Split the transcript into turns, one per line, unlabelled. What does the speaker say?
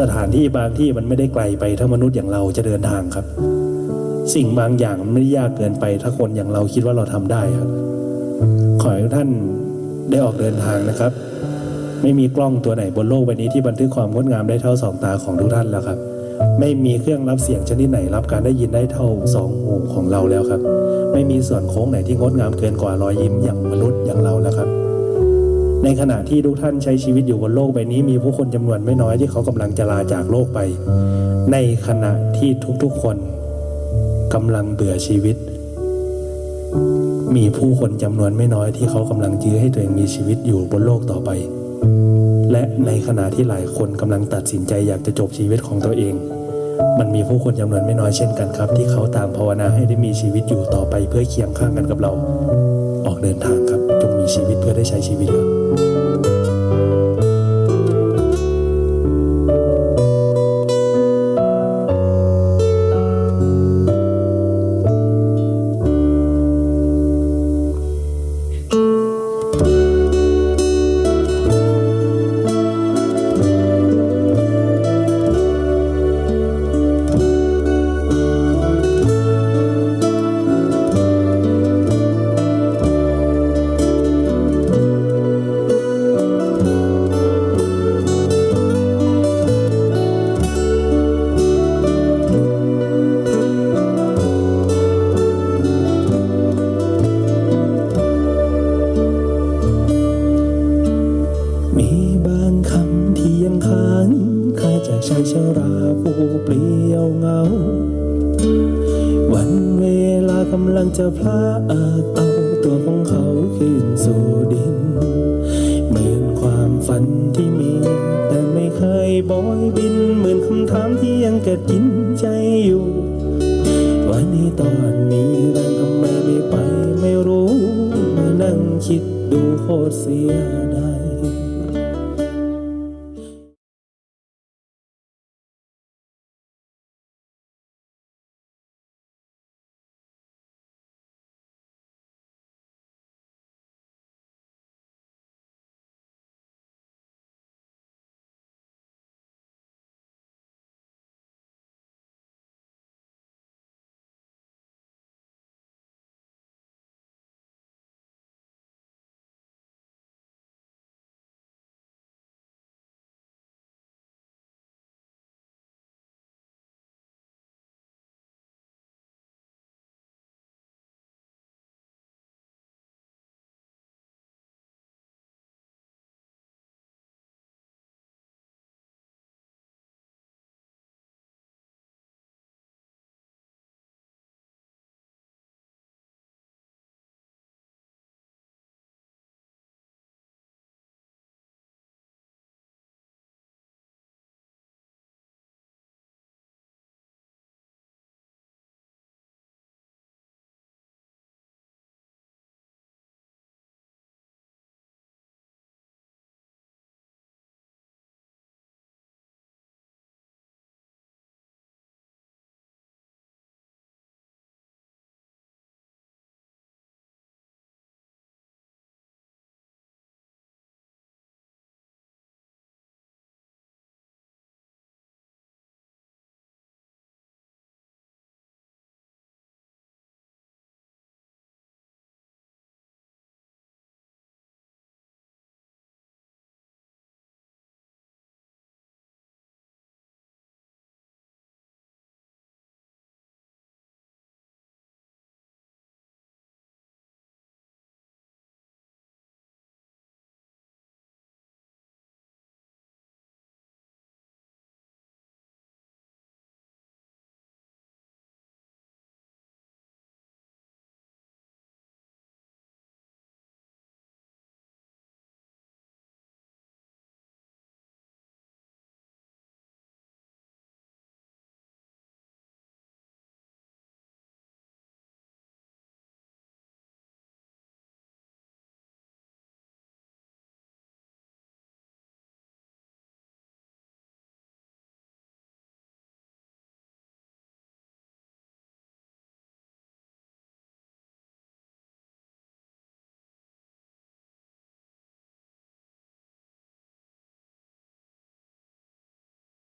สถานที่บางที่มันไม่ได้ไกลไปถ้ามนุษย์อย่างเราจะเดินทางครับ สิ่งบางอย่างมันไม่ได้ยากเกินไป ถ้าคนอย่างเราคิดว่าเราทำได้ครับ ขอให้ทุกท่านได้ออกเดินทางนะครับ ไม่มีกล้องตัวไหนบนโลกใบนี้ที่บันทึกความงดงามได้เท่าสองตาของทุกท่านแล้วครับ ไม่มีเครื่องรับเสียงชนิดไหนรับการได้ยินได้เท่าสองหูของเราแล้วครับ ไม่มีส่วนโค้งไหนที่งดงามเกินกว่ารอยยิ้มอย่างมนุษย์อย่างเราแล้วครับ ในขณะที่ทุกท่านใช้ชีวิตอยู่บนโลกใบนี้ มีผู้คนจำนวนไม่น้อยที่เขากำลังจะลาจากโลกไป ในขณะที่ทุกๆคนกำลังเบื่อชีวิต มีผู้คนจำนวนไม่น้อยที่เขากำลังยื้อให้ตัวเองมีชีวิตอยู่บนโลกต่อไป และในขณะที่หลายคนกำลังตัดสินใจอยากจะจบชีวิตของตัวเอง มันมีผู้คนจำนวนไม่น้อยเช่นกันครับ ที่เขาต่างภาวนาให้ได้มีชีวิตอยู่ต่อไปเพื่อเคียงข้างกันกับเรา ออกเดินทางครับจงมีชีวิตเพื่อได้ใช้ชีวิตครับ ชายชราผู้เปลี่ยวเหงา วันเวลากำลังจะพลากเอาตัวของเขาคืนสู่ดิน เหมือนความฝันที่มี แต่ไม่เคยบอยบิน เหมือนคำถามที่ยังกัดกินใจอยู่ วันนี้ตอนมีแรงทำไมไม่ไปไม่รู้ มานั่งคิดดูโคตรเสีย